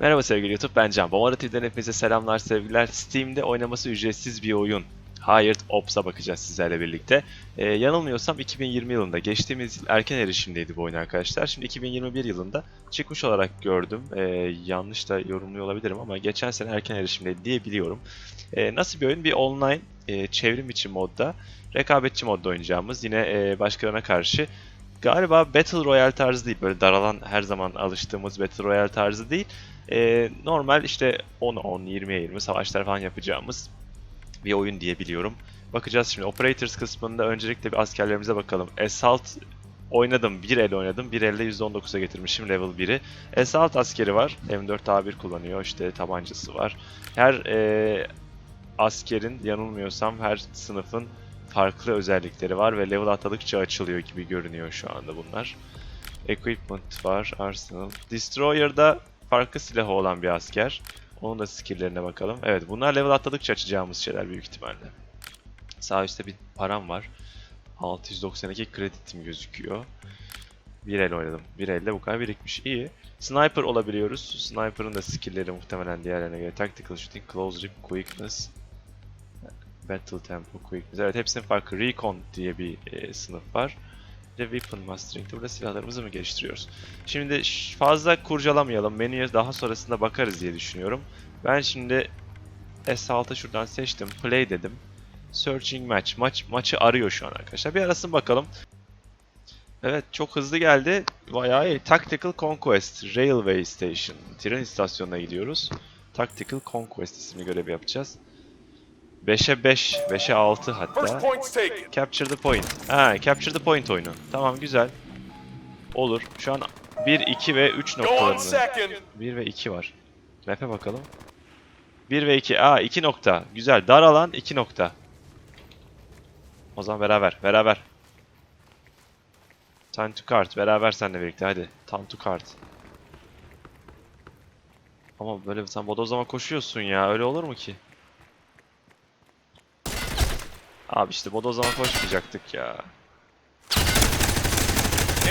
Merhaba sevgili YouTube, ben Can. Bomara TV'den hepinize selamlar, sevgiler. Steam'de oynaması ücretsiz bir oyun. Hired Ops'a bakacağız sizlerle birlikte. Ee, yanılmıyorsam 2020 yılında, geçtiğimiz yıl erken erişimdeydi bu oyun arkadaşlar. Şimdi 2021 yılında çıkmış olarak gördüm. Ee, yanlış da yorumluyor olabilirim ama geçen sene erken erişimdeydi diye biliyorum. Ee, nasıl bir oyun? Bir online e, çevrim içi modda, rekabetçi modda oynayacağımız, yine e, başkalarına karşı galiba Battle Royale tarzı değil. Böyle daralan her zaman alıştığımız Battle Royale tarzı değil. Ee, normal işte 10'a 10, 20'ye 20 savaşlar falan yapacağımız bir oyun diye biliyorum. Bakacağız şimdi Operators kısmında öncelikle bir askerlerimize bakalım. Assault oynadım, bir el oynadım. Bir elde %19'a getirmişim level 1'i. Assault askeri var. M4A1 kullanıyor. işte tabancası var. Her e, askerin yanılmıyorsam her sınıfın farklı özellikleri var ve level atladıkça açılıyor gibi görünüyor şu anda bunlar. Equipment var, Arsenal. Destroyer'da farklı silahı olan bir asker. Onun da skill'lerine bakalım. Evet bunlar level atladıkça açacağımız şeyler büyük ihtimalle. Sağ üstte bir param var. 692 kreditim gözüküyor. Bir el oynadım. Bir elde bu kadar birikmiş. İyi. Sniper olabiliyoruz. Sniper'ın da skill'leri muhtemelen diğerlerine göre. Tactical Shooting, Close Grip, Quickness, Battle Tempo, Quickness. Evet hepsinin farklı. Recon diye bir e, sınıf var. De Weapon Mastering'de burada silahlarımızı mı geliştiriyoruz? Şimdi fazla kurcalamayalım. Menüye daha sonrasında bakarız diye düşünüyorum. Ben şimdi S6'ı şuradan seçtim. Play dedim. Searching match. Maç maçı arıyor şu an arkadaşlar. Bir arasın bakalım. Evet çok hızlı geldi. Bayağı iyi. Tactical Conquest Railway Station. Tren istasyonuna gidiyoruz. Tactical Conquest isimli görevi yapacağız. 5'e 5, 5'e 6 hatta. Capture the point. Ha, capture the point oyunu. Tamam güzel. Olur. Şu an 1, 2 ve 3 Go on noktalarında. second. 1 ve 2 var. Map'e bakalım. 1 ve 2. Aa 2 nokta. Güzel. Dar alan 2 nokta. O zaman beraber. Beraber. Time to cart. Beraber seninle birlikte. Hadi. Time to cart. Ama böyle sen bodozlama koşuyorsun ya. Öyle olur mu ki? Abi işte bodozlama koşmayacaktık ya.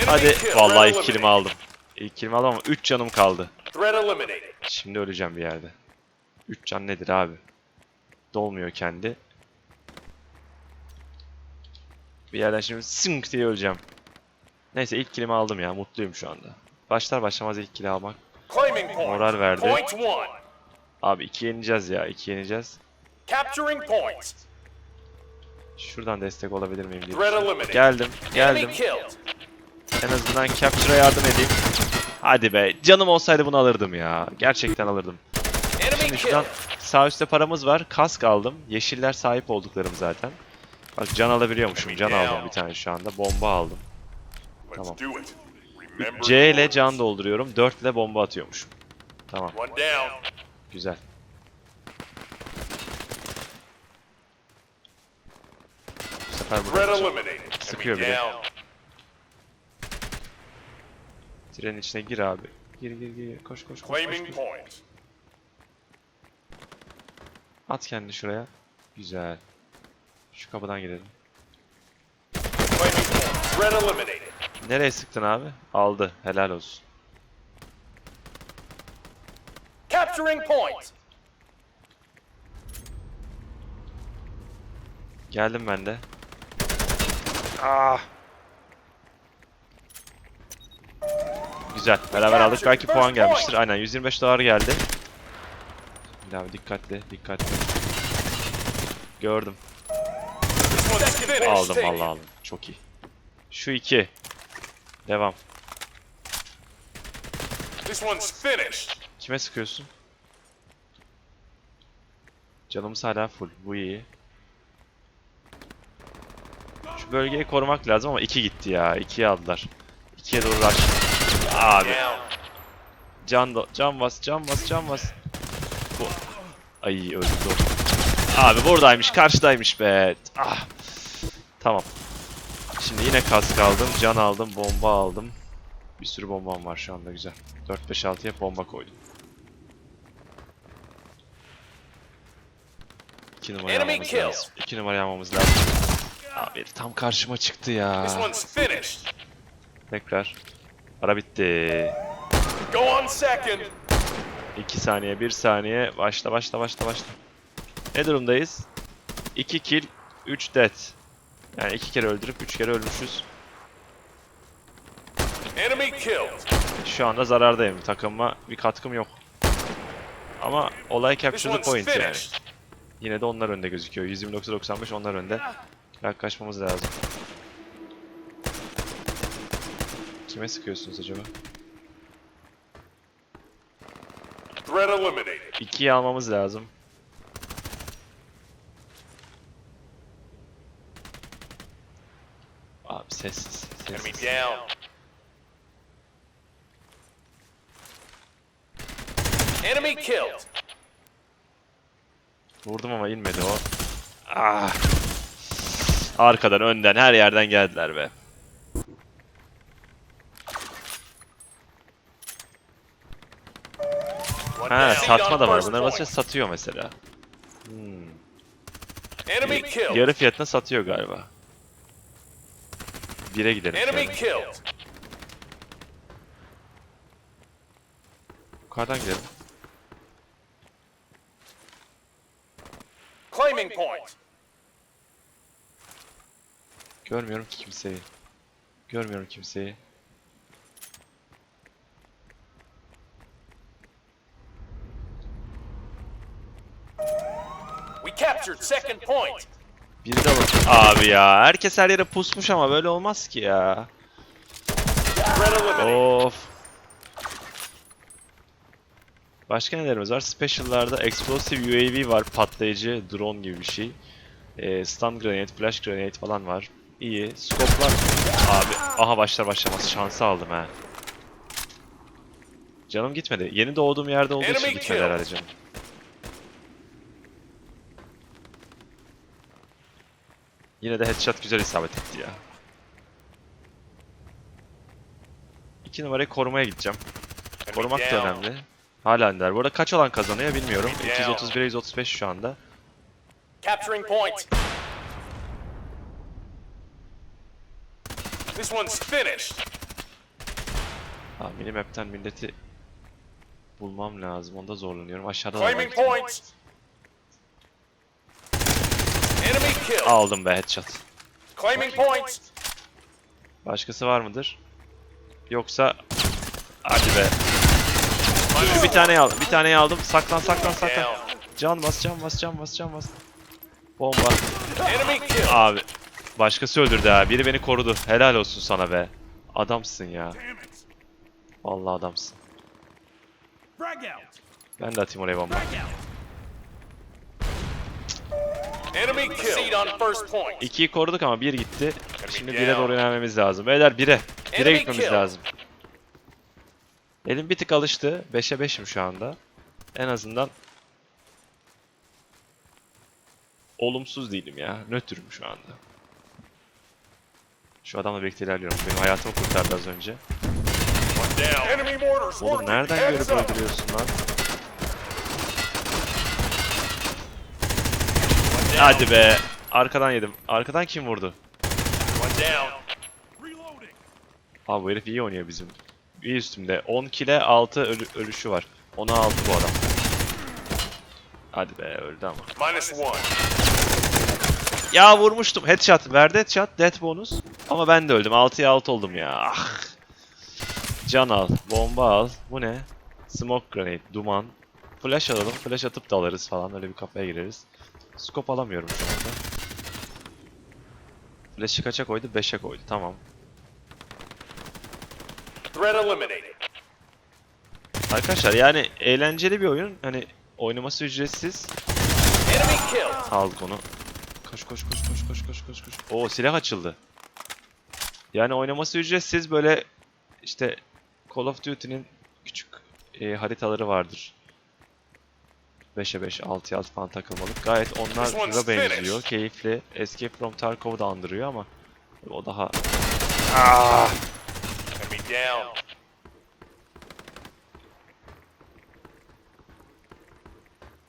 Hadi. Vallahi ilk kilimi aldım. İlk kilimi aldım ama 3 canım kaldı. Şimdi öleceğim bir yerde. 3 can nedir abi? Dolmuyor kendi. Bir yerden şimdi sınk diye öleceğim. Neyse ilk kilimi aldım ya. Mutluyum şu anda. Başlar başlamaz ilk kili almak. Moral verdi. Abi 2 yeneceğiz ya. 2 yeneceğiz. Capturing point. Şuradan destek olabilir miyim diye. Geldim. Geldim. En azından capture'a yardım edeyim. Hadi be. Canım olsaydı bunu alırdım ya. Gerçekten alırdım. Şimdi şuradan sağ üstte paramız var. Kask aldım. Yeşiller sahip olduklarım zaten. Bak can alabiliyormuşum. Can aldım bir tane şu anda. Bomba aldım. Tamam. C ile can dolduruyorum. 4 ile bomba atıyormuşum. Tamam. Güzel. Bu sefer Threat burada eliminated. Sıkıyor Enemy bile. trenin içine gir abi. Gir gir gir. Koş koş koş. koş, koş. point. At kendini şuraya. Güzel. Şu kapıdan girelim. Nereye sıktın abi? Aldı. Helal olsun. Capturing point. Geldim ben de. Ah. Güzel. Beraber aldık. Belki puan gelmiştir. Aynen 125 dolar geldi. Daha dikkatli, dikkatli. Gördüm. Aldım vallahi aldım. Çok iyi. Şu iki. Devam. This one's finished. Kime sıkıyorsun? Canımız hala full. Bu iyi. Bölgeyi korumak lazım ama iki gitti ya. İkiye aldılar. İkiye doğru rush. Abi. Can, da- can bas, can bas, can bas. Bu. Ay öldü. Abi buradaymış, karşıdaymış be. Ah. Tamam. Şimdi yine kask aldım, can aldım, bomba aldım. Bir sürü bombam var şu anda güzel. 4 5 6'ya bomba koydum. 2 numara almamız lazım. 2 numara almamız lazım. Abi tam karşıma çıktı ya. Tekrar. Para bitti. Go on second. 2 saniye, 1 saniye. Başla, başla, başla, başla. Ne durumdayız? 2 kill, 3 death. Yani 2 kere öldürüp 3 kere ölmüşüz. Enemy killed. Şu anda zarardayım. Takıma bir katkım yok. Ama olay capture the point yani. Yine de onlar önde gözüküyor. 129.95 onlar önde. Yaklaşmamız lazım. Kime sıkıyorsunuz acaba? Threat eliminated. 2'yi almamız lazım. Abi sessiz, Enemy sessiz. down. Enemy killed. Vurdum ama inmedi o. Ah. Arkadan, önden, her yerden geldiler be. Ha, satma da var. Bunlar basınca satıyor mesela. Killed. Yarı fiyatına satıyor galiba. Bire gidelim killed. Yukarıdan gidelim. Claiming point. Görmüyorum ki kimseyi. Görmüyorum kimseyi. We captured second point. Biri de bak. Abi ya. Herkes her yere pusmuş ama böyle olmaz ki ya. Of. Başka nelerimiz var? Special'larda Explosive UAV var. Patlayıcı drone gibi bir şey. Ee, stun grenade, flash grenade falan var. İyi. Scope'lar. Abi. Aha başlar başlamaz. Şansı aldım ha. Canım gitmedi. Yeni doğduğum yerde olduğu için gitmedi herhalde canım. Yine de headshot güzel isabet etti ya. İki numarayı korumaya gideceğim. Korumak da önemli. Hala Ender. Bu arada kaç olan kazanıyor bilmiyorum. Enemy down. 231 135 şu anda. Capturing point. This one's finished. Aa, minimap'ten milleti bulmam lazım. Onda zorlanıyorum. Aşağıdan Claiming almak point. Enemy killed. Aldım be headshot. Claiming point. Başkası var mıdır? Yoksa hadi be. Şu bir tane al. Bir taneyi aldım. Saklan saklan saklan. Can bas can bas can bas can bas. Bomba. Abi başkası öldürdü ha. Biri beni korudu. Helal olsun sana be. Adamsın ya. Vallahi adamsın. Ben de atayım oraya bomba. İkiyi koruduk ama bir gitti. Şimdi bire doğru yönelmemiz lazım. Beyler bire. Bire gitmemiz lazım. Elim bir tık alıştı. 5'e 5'im şu anda. En azından olumsuz değilim ya. Nötrüm şu anda. Şu adamla birlikte ilerliyorum. Benim hayatımı kurtardı az önce. Oğlum nereden görüp öldürüyorsun lan? Hadi be. Arkadan yedim. Arkadan kim vurdu? Abi bu herif iyi oynuyor bizim. İyi üstümde. 10 kile 6 ölü- ölüşü var. 10'a 6 bu adam. Hadi be öldü ama. Ya vurmuştum. Headshot. Verdi headshot. Death bonus. Ama ben de öldüm. 6'ya 6 oldum ya. Ah. Can al. Bomba al. Bu ne? Smoke grenade. Duman. Flash alalım. Flash atıp da alırız falan. Öyle bir kafaya gireriz. Scope alamıyorum şu anda. Flash'ı kaça koydu? 5'e koydu. Tamam. Arkadaşlar yani eğlenceli bir oyun. Hani oynaması ücretsiz. Enemy killed. Aldık onu. Koş koş koş koş koş koş koş koş. Oo silah açıldı. Yani oynaması ücretsiz böyle işte Call of Duty'nin küçük e, haritaları vardır. 5'e 5, 6'ya 6 falan takılmalık. Gayet onlar This one's şuna benziyor. Keyifli. Escape from Tarkov'u da andırıyor ama o daha Enemy down.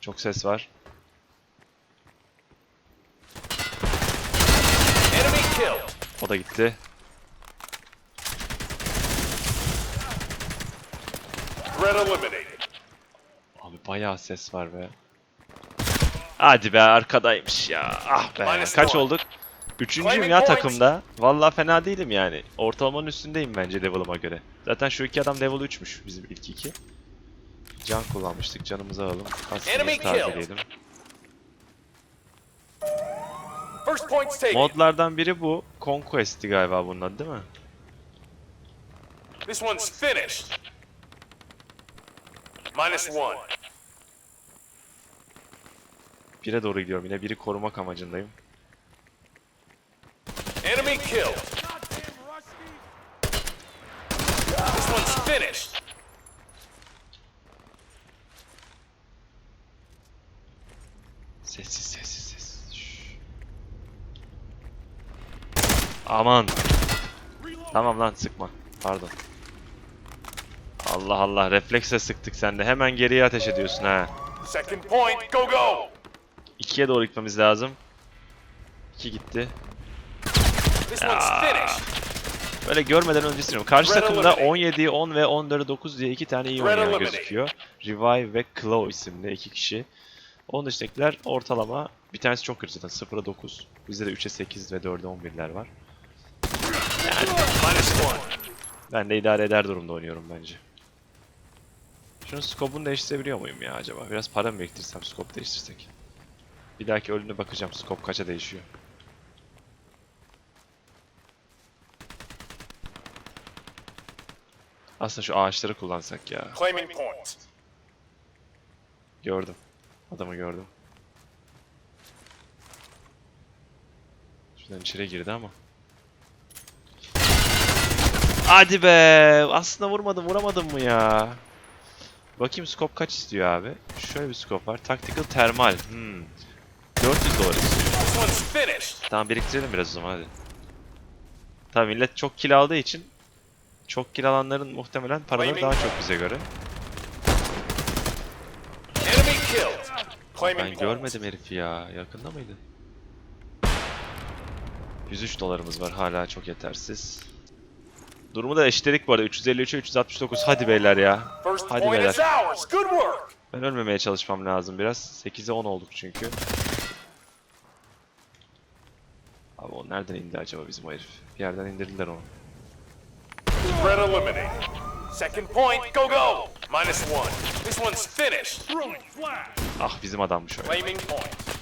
çok ses var. O da gitti. Threat eliminated. bayağı ses var be. Hadi be arkadaymış ya. Ah be. Minus Kaç one. olduk? Üçüncüyüm ya takımda. Vallahi fena değilim yani. Ortalamanın üstündeyim bence level'ıma göre. Zaten şu iki adam level 3'müş bizim ilk iki. Can kullanmıştık. Canımızı alalım. Aslında tazeleyelim. Modlardan biri bu. Conquest'ti galiba bunun adı değil mi? This one's finished. Minus one. Bire doğru gidiyorum yine. Biri korumak amacındayım. Enemy rusty! This one's finished. Sessiz sessiz sessiz. Aman. Tamam lan sıkma. Pardon. Allah Allah refleksle sıktık sen de. Hemen geriye ateş ediyorsun ha. Second point. Go go. İkiye doğru gitmemiz lazım. İki gitti. Finished. Böyle görmeden önce siliyorum. Karşı takımda eliminate. 17'yi 10 ve 14'ü 9 diye iki tane iyi oynayan gözüküyor. Revive ve Claw isimli iki kişi. Onun dışındakiler ortalama. Bir tanesi çok kötü zaten 0'a 9. Bizde de 3'e 8 ve 4'e 11'ler var. One. Ben de idare eder durumda oynuyorum bence. Şunun scope'unu değiştirebiliyor muyum ya acaba? Biraz para mı biriktirsem scope değiştirsek? Bir dahaki ölümüne bakacağım scope kaça değişiyor. Aslında şu ağaçları kullansak ya. Claiming point. Gördüm. Adamı gördüm. Şuradan içeri girdi ama. Hadi be! Aslında vurmadım, vuramadım mı ya? Bakayım scope kaç istiyor abi? Şöyle bir scope var. Tactical Thermal. Hmm. 400 dolar istiyor. Tamam biriktirelim biraz o zaman hadi. Tabii millet çok kill aldığı için çok kill alanların muhtemelen paraları daha çok bize göre. Ben görmedim herifi ya. Yakında mıydı? 103 dolarımız var hala çok yetersiz. Durumu da eşitledik bu arada. 353'e 369. Hadi beyler ya. Hadi beyler. Ben ölmemeye çalışmam lazım biraz. 8'e 10 olduk çünkü. Abi o nereden indi acaba bizim o herif? Bir yerden indirdiler onu. Eliminated. Second point. Go go. Minus one. This one's finished. Ah bizim adammış o ya. Claiming point.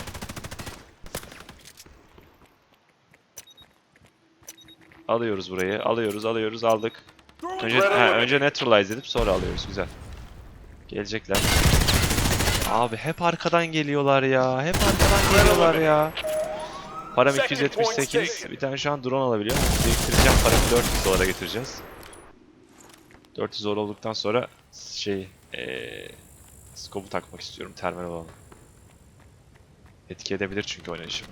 Alıyoruz burayı. Alıyoruz, alıyoruz, aldık. Önce, ha, önce neutralize edip sonra alıyoruz. Güzel. Gelecekler. Abi hep arkadan geliyorlar ya. Hep arkadan geliyorlar ya. Param Second 278. point's taken. Bir tane şu an drone alabiliyor. Biriktireceğim paramı 400 dolara getireceğiz. 400 dolar olduktan sonra şey eee scope'u takmak istiyorum termal olanı. Etki edebilir çünkü oynayışımı.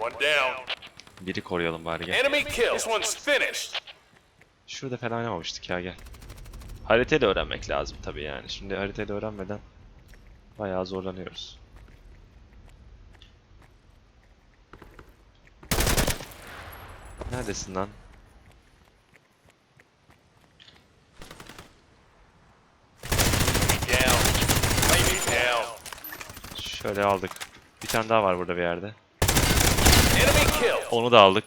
One down. Biri koruyalım bari gel. Enemy killed. This one's finished. Şurada fena oynamamıştık ya gel. Haritayı da öğrenmek lazım tabii yani. Şimdi haritayı da öğrenmeden bayağı zorlanıyoruz. Neredesin lan? Down. Claiming down. Şöyle aldık. Bir tane daha var burada bir yerde. Onu da aldık.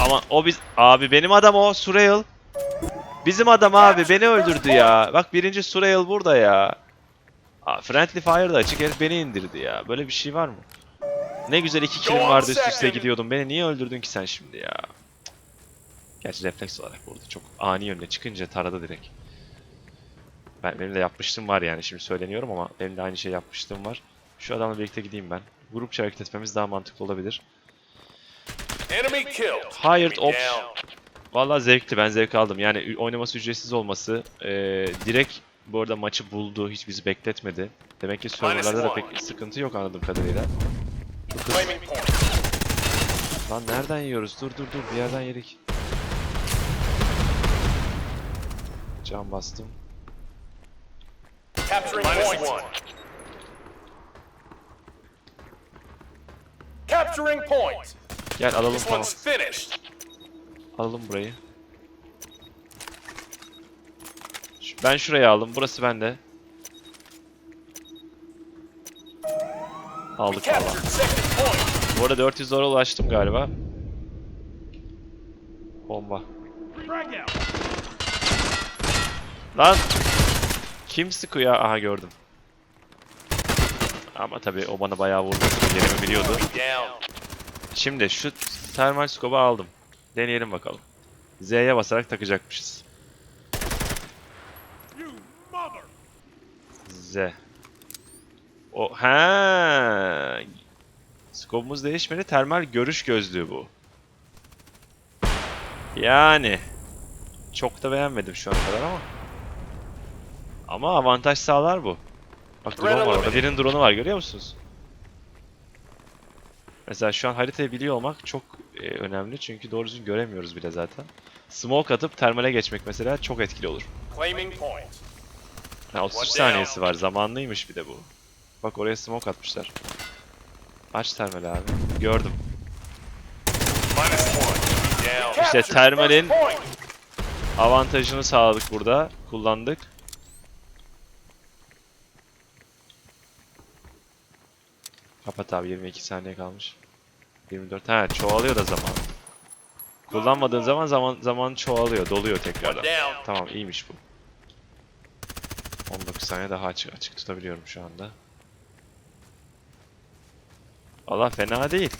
Ama o biz... Abi benim adam o. Surreal. Bizim adam abi. Beni öldürdü ya. Bak birinci Surreal burada ya. Aa, Friendly Fire da açık. Herif beni indirdi ya. Böyle bir şey var mı? Ne güzel iki killim vardı üst üste gidiyordum. Beni niye öldürdün ki sen şimdi ya? Gerçi refleks olarak burada çok ani yönde çıkınca taradı direkt. Ben, benim de yapmıştım var yani şimdi söyleniyorum ama benim de aynı şey yapmıştım var. Şu adamla birlikte gideyim ben. Grupça hareket etmemiz daha mantıklı olabilir. Enemy killed. Hired Ops. Valla zevkli ben zevk aldım. Yani oynaması ücretsiz olması eee, direkt bu arada maçı buldu. Hiç bizi bekletmedi. Demek ki serverlarda da pek sıkıntı yok anladığım kadarıyla. Lan nereden yiyoruz? Dur dur dur bir yerden yedik. Can bastım. Capturing point. Capturing point. Gel alalım tamam. Alalım burayı. Ben şurayı aldım. Burası bende. Aldık valla. Bu arada 400 dolara ulaştım galiba. Bomba. Lan! Kim sıkıyor? Aha gördüm. Ama tabii o bana bayağı vurdu. Yerimi biliyordu. Şimdi şu termal scope'u aldım. Deneyelim bakalım. Z'ye basarak takacakmışız. Z. O ha. Scope'umuz değişmedi. Termal görüş gözlüğü bu. Yani çok da beğenmedim şu ana kadar ama. Ama avantaj sağlar bu. Bak drone var orada. Birinin drone'u var görüyor musunuz? Mesela şu an haritayı biliyor olmak çok e, önemli çünkü doğru düzgün göremiyoruz bile zaten. Smoke atıp termale geçmek mesela çok etkili olur. Ha, 33 One saniyesi var. Zamanlıymış bir de bu. Bak oraya smoke atmışlar. Aç termali abi. Gördüm. İşte termalin-. Avantajını sağladık burada. Kullandık. Kapat abi 22 saniye kalmış. 24. Ha çoğalıyor da zaman. Kullanmadığın zaman zaman zaman çoğalıyor, doluyor tekrardan. Tamam iyiymiş bu. 19 saniye daha açık açık tutabiliyorum şu anda. Allah fena değil.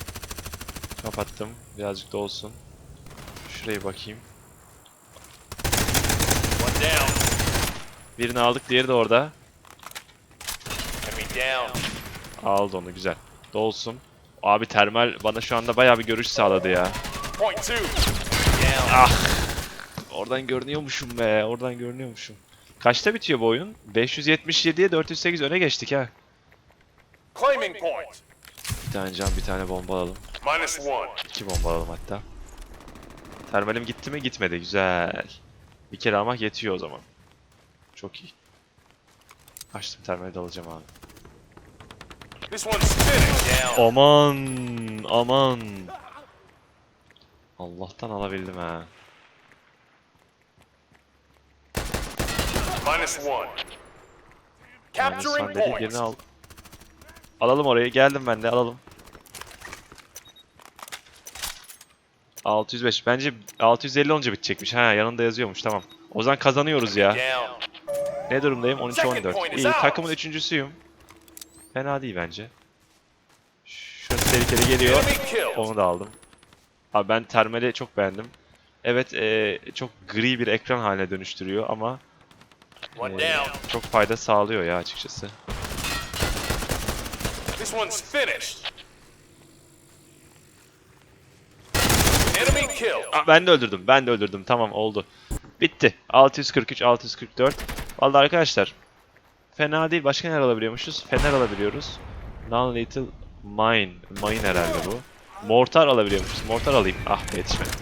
Kapattım. Birazcık da olsun. Şuraya bakayım. Birini aldık, diğeri de orada. Aldı onu güzel. Dolsun. Abi termal bana şu anda bayağı bir görüş sağladı ya. Down. Oradan görünüyormuşum be. Oradan görünüyormuşum. Kaçta bitiyor bu oyun? 577'ye 408 öne geçtik ha. Bir tane can, bir tane bomba alalım. İki bomba alalım hatta. Termalim gitti mi? Gitmedi. Güzel. Bir kere almak yetiyor o zaman. Çok iyi. Açtım termali de alacağım abi. This one's finished. Down. Aman aman. Allah'tan alabildim ha. Minus one. Capturing point. birini al. Alalım orayı. Geldim ben de alalım. 605. Bence 650 olunca bitecekmiş. Ha yanında yazıyormuş. Tamam. O zaman kazanıyoruz ya. Ne durumdayım? 13-14. Second point is İyi. Takımın üçüncüsüyüm. Fena değil bence. Şurası tehlikeli geliyor. Onu da aldım. Abi ben termali çok beğendim. Evet eee, çok gri bir ekran haline dönüştürüyor ama down. çok fayda sağlıyor ya açıkçası. This one's finished. Enemy killed. Aa, ben de öldürdüm. Ben de öldürdüm. Tamam oldu. Bitti. 643, 644. Vallahi arkadaşlar fena değil. Başka neler alabiliyormuşuz? Fener alabiliyoruz. Non-lethal mine. Mine herhalde bu. Mortar alabiliyormuşuz. Mortar alayım. Ah be yetişmedim.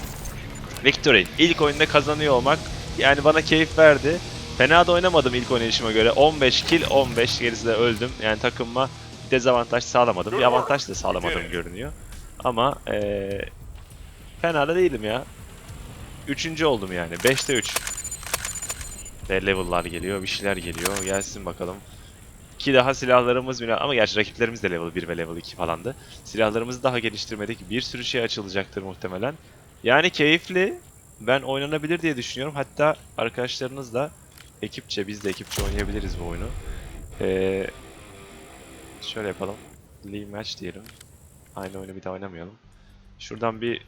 Victory. İlk oyunda kazanıyor olmak yani bana keyif verdi. Fena da oynamadım ilk oynayışıma göre. 15 kill, 15 gerisi de öldüm. Yani takımıma dezavantaj sağlamadım. Bir avantaj da sağlamadım görünüyor. Ama eee fena da değilim ya. Üçüncü oldum yani. 5'te 3. Ve level'lar geliyor, bir şeyler geliyor. Gelsin bakalım. Ki daha silahlarımız bile ama gerçi rakiplerimiz de level 1 ve level 2 falandı. Silahlarımızı daha geliştirmedik. Bir sürü şey açılacaktır muhtemelen. Yani keyifli. Ben oynanabilir diye düşünüyorum. Hatta arkadaşlarınızla ekipçe, biz de ekipçe oynayabiliriz bu oyunu. Ee, şöyle yapalım. League match diyelim. Aynı oyunu bir daha oynamayalım. Şuradan bir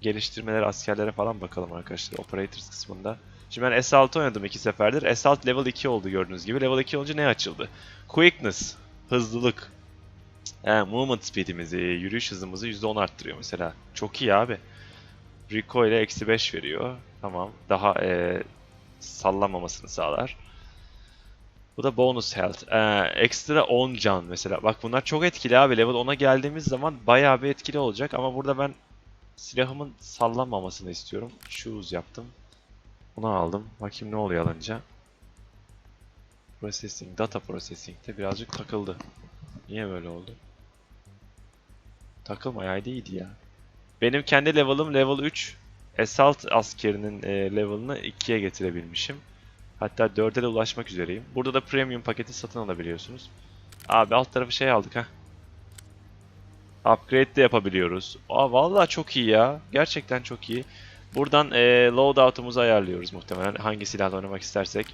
geliştirmeler, askerlere falan bakalım arkadaşlar. Operators kısmında. Şimdi ben S6 oynadım iki seferdir. S6 level 2 oldu gördüğünüz gibi. Level 2 olunca ne açıldı? Quickness, hızlılık. He, movement speed'imizi, yürüyüş hızımızı %10 arttırıyor mesela. Çok iyi abi. Recoil'e eksi 5 veriyor. Tamam. Daha eee sallanmamasını sağlar. Bu da bonus health. Ee, ekstra 10 can mesela. Bak bunlar çok etkili abi. Level 10'a geldiğimiz zaman bayağı bir etkili olacak. Ama burada ben silahımın sallanmamasını istiyorum. Choose yaptım. Bunu aldım. Bakayım ne oluyor alınca. Processing, data processing'te birazcık takıldı. Niye böyle oldu? Takılmayaydı iyiydi ya. Benim kendi level'ım level 3. Assault askerinin e, level'ını 2'ye getirebilmişim. Hatta 4'e de ulaşmak üzereyim. Burada da premium paketi satın alabiliyorsunuz. Abi alt tarafı şey aldık ha. Upgrade de yapabiliyoruz. Aa vallahi çok iyi ya. Gerçekten çok iyi. Buradan e, loadout'umuzu ayarlıyoruz muhtemelen. Hangi silahla oynamak istersek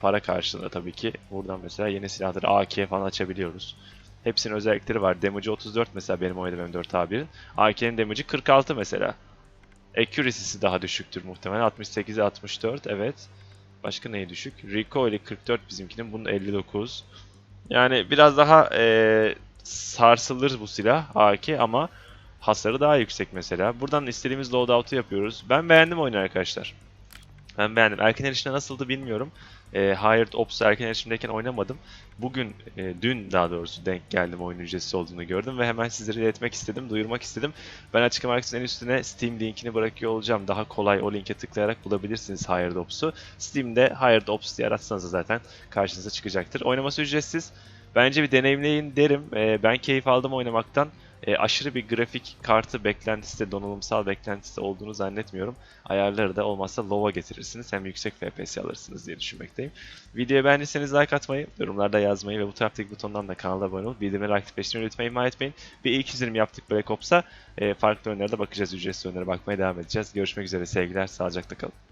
para karşılığında tabii ki. Buradan mesela yeni silahları AK falan açabiliyoruz. Hepsinin özellikleri var. Damage'ı 34 mesela benim oynadığım M4 A1'in. AK'nin damage'ı 46 mesela. Accuracy'si daha düşüktür muhtemelen. 68'e 64 evet. Başka neyi düşük? Recoil'i 44 bizimkinin. Bunun 59. Yani biraz daha eee, sarsılır bu silah AK ama hasarı daha yüksek mesela. Buradan istediğimiz loadout'u yapıyoruz. Ben beğendim oyunu arkadaşlar. Ben beğendim. Erken erişimde nasıldı bilmiyorum. E, Hired Ops'u erken erişimdeyken oynamadım. Bugün, e, dün daha doğrusu denk geldim oyun ücretsiz olduğunu gördüm ve hemen sizlere iletmek istedim, duyurmak istedim. Ben açıklama kısmının en üstüne Steam linkini bırakıyor olacağım. Daha kolay o linke tıklayarak bulabilirsiniz Hired Ops'u. Steam'de Hired Ops diye aratsanız zaten karşınıza çıkacaktır. Oynaması ücretsiz. Bence bir deneyimleyin derim. E, ben keyif aldım oynamaktan. E, aşırı bir grafik kartı beklentisi de donanımsal beklentisi olduğunu zannetmiyorum. Ayarları da olmazsa low'a getirirsiniz. Hem yüksek FPS alırsınız diye düşünmekteyim. Videoyu beğendiyseniz like atmayı, yorumlarda yazmayı ve bu taraftaki butondan da kanala abone olup bildirimleri aktifleştirmeyi lütfen ihmal etmeyin. Bir ilk izlenim yaptık Black Ops'a. E, farklı önlere de bakacağız. Ücretsiz önlere bakmaya devam edeceğiz. Görüşmek üzere sevgiler. Sağlıcakla kalın.